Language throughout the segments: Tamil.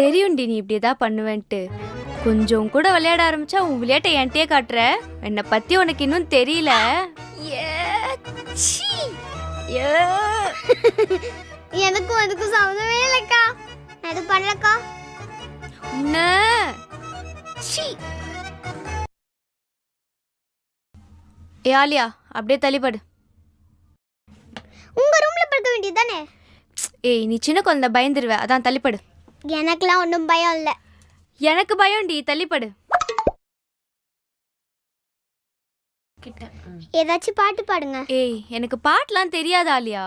தெரியும்டி நீ இப்படி தான் பண்ணுவேன்ட்டு. கொஞ்சம் கூட விளையாட ஆரம்பிச்சா உன் விளையாட்டை என்கிட்டயே காட்டுற. என்னை பத்தி உனக்கு இன்னும் தெரியல. எனக்கும் அதுக்கும் சம்மந்தமே இல்லைக்கா. எதுவும் பண்ணலக்கா. உன்ன. சீ. ஏ ஆலியா அப்படியே தள்ளிப்படு. உங்க ரூம்ல படுக்க வேண்டியது தானே? ஏய் நீ சின்ன குழந்தை பயந்துருவ. அதான் தள்ளிப்படு. எனக்கெல்லாம் ஒன்றும் பயம் இல்லை. எனக்கு பயம்டி தள்ளிப்படு. ஏதாச்சும் பாட்டு பாடுங்க. ஏய் எனக்கு பாட்டெலாம் தெரியாது ஆலியா?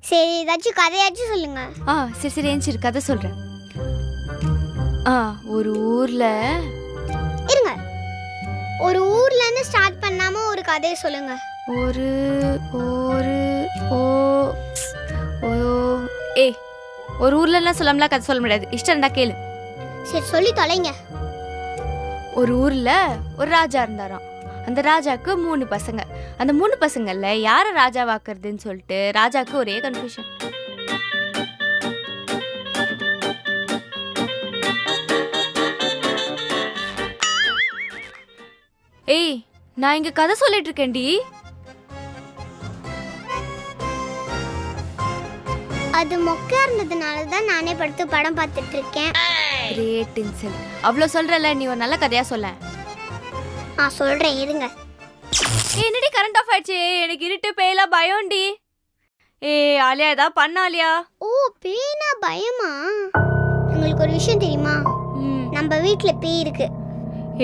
சரி ஏதாச்சும் கதையாச்சும் சொல்லுங்க. ஆ சரி சரி ஏஞ்சிரு கதை சொல்கிறேன் ஆ ஒரு ஊரில் இருங்க. ஒரு ஊர்ல இருந்து ஸ்டார்ட் பண்ணாம ஒரு கதையை சொல்லுங்க. ஒரு ஒரு ஓ ஓ ஏய் ஒரு ஊர்லலாம் சொல்லாமலாம் கதை சொல்ல முடியாது. இஷ்டம் இருந்தா கேளு. சரி சொல்லி தொலைங்க. ஒரு ஊரில் ஒரு ராஜா இருந்தாராம். அந்த ராஜாக்கு மூணு பசங்க. அந்த மூணு பசங்கள்ல யாரை ராஜாவாக்குறதுன்னு சொல்லிட்டு ராஜாக்கு ஒரே கன்ஃபியூஷன் ஏய் நான் இங்க கதை சொல்லிட்டு இருக்கேன்டி. அது மொக்கையா இருந்ததுனால தான் நானே படுத்து படம் பார்த்துட்டு இருக்கேன் கிரேட் இன்சல் அவ்வளோ சொல்றல நீ ஒரு நல்ல கதையா சொல்ல. நான் சொல்றேன் இருங்க. என்னடி கரண்ட் ஆஃப் ஆயிடுச்சு? எனக்கு இருட்டு பேயல பயம்டி. ஏ ஆலியா ஏதா பண்ணாலியா ஓ பேனா பயமா? உங்களுக்கு ஒரு விஷயம் தெரியுமா? நம்ம வீட்ல பேய் இருக்கு.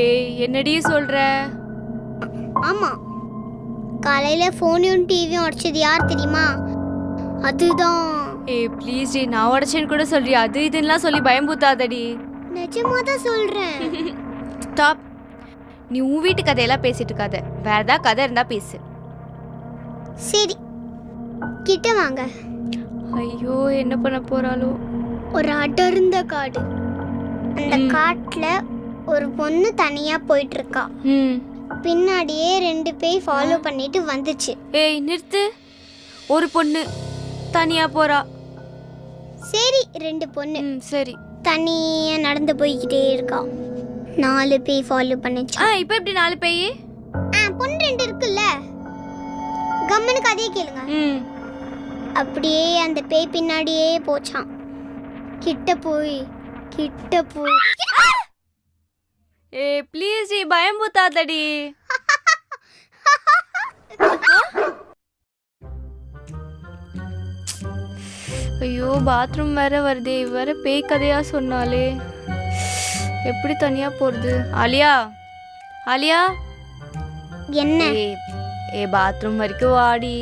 ஏய் என்னடி சொல்ற? ஆமா. காலையில ஃபோனையும் டிவியும் உடைச்சது யார் தெரியுமா? அதுதான். ஏய் ப்ளீஸ் டி நான் உடச்சேன்னு கூட சொல்றியா? அது இதுன்னெலாம் சொல்லி பயம்பூத்தாதடி நிஜமா தான் சொல்றேன். ஸ்டாப் நீ உன் வீட்டு கதையெல்லாம் பேசிட்டு இருக்காத. வேற ஏதாவது கதை இருந்தா பேசு. சரி. கிட்ட வாங்க. ஐயோ என்ன பண்ண போறாளோ? ஒரு அடர்ந்த காடு. அந்த. காட்டுல ஒரு பொண்ணு தனியா போயிட்டு இருக்கா ம். பின்னாடியே ரெண்டு பேய் ஃபாலோ பண்ணிட்டு வந்துச்சு. ஏய் நிறுத்து. ஒரு பொண்ணு. தனியா போறா. சரி ரெண்டு பொண்ணு. ம் சரி. தனியா நடந்து போய்கிட்டே இருக்கா. நாலு பேய் ஃபாலோ பண்ணுச்சு. ஆ இப்போ எப்படி நாலு பேய்? ஆ பொண்ணு ரெண்டு இருக்குல்ல. கம்மனு கதையை கேளுங்க. ம். அப்படியே அந்த பேய் பின்னாடியே போச்சான் கிட்ட போய் கிட்ட போய். ஏய் ப்ளீஸ் டி பயம்பூத்தாதடி ஐயோ பாத்ரூம் வேற வருதே. வேற பேய் கதையா சொன்னாலே எப்படி தனியா போறது? ஆலியா ஆலியா என்ன? ஏ பாத்ரூம் வரைக்கும் வாடி.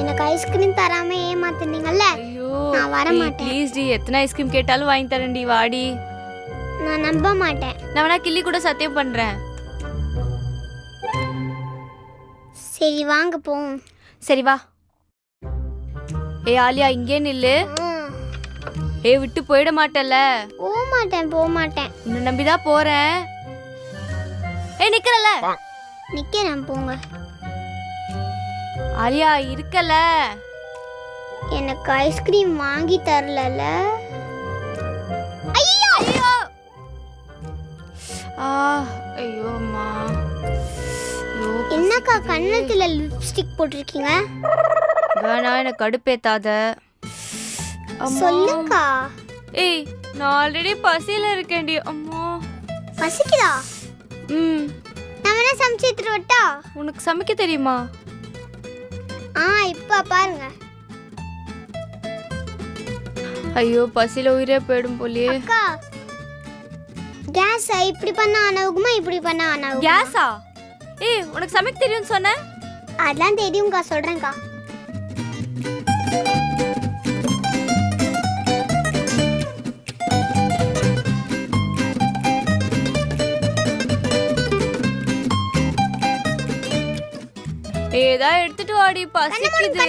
எனக்கு ஐஸ்கிரீம் தராம ஏமாத்துனீங்கல்ல? ஐயோ நான் வர மாட்டேன். ப்ளீஸ் டி எத்தனை ஐஸ்கிரீம் கேட்டாலும் வாங்கி தரேன்டி வாடி. நான் நம்ப மாட்டேன். நான் வேணா கிள்ளி கூட சத்தியம் பண்றேன். சரி வாங்க போவோம். சரி வா. ஏ ஆலியா இங்கே நில்லு. ஏ விட்டு போயிட மாட்டல்ல. போக மாட்டேன் போக மாட்டேன் உன்னை நம்பிதான் போறேன். ஏ நிக்கிறல நிக்கிறேன் போங்க. ஆலியா இருக்கல. எனக்கு ஐஸ்கிரீம் வாங்கி தரலல ஐயோ! ஐயோ! ஆ ஐயோ அம்மா. ஐயோ, என்னக்கா கண்ணத்துல லிப்ஸ்டிக் போட்டிருக்கீங்க? வேணாம் எனக்கு கடுப்பேத்தாத. சொல்லுக்கா ஏய் நான் ஆல்ரெடி பசியில இருக்கேன்டி அம்மா. பசிக்குதா? ம். நான் வேணா சமைச்சு எடுத்துட்டு வரட்டா? உனக்கு சமைக்க தெரியுமா? ஆ இப்ப பாருங்க. ஐயோ பசியில உயிரே போயிடும் போலியே. அக்கா கேஸ்? இப்படி பண்ணா அனவுகுமா இப்படி பண்ணா அனவுகுமா கேஸா? ஏய் உனக்கு சமைக்க தெரியும்னு சொன்ன அதெல்லாம் தெரியும்க்கா சொல்றேன்க்கா. ஏதா எடுத்துட்டு வாடி பசிக்குது.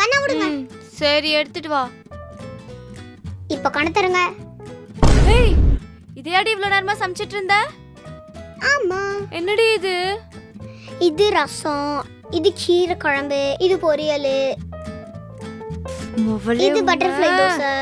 கண்ணை விடுங்க சரி எடுத்துட்டு வா. இப்ப கண்ணை தருங்க ஏய் இதையாடி இவ்வளவு நேரமா சமைச்சிட்டு இருந்த? ஆமா. என்னடி இது? இது ரசம் இது கீரை குழம்பு இது பொரியல். இது பட்டர்ஃப்ளை தோசை.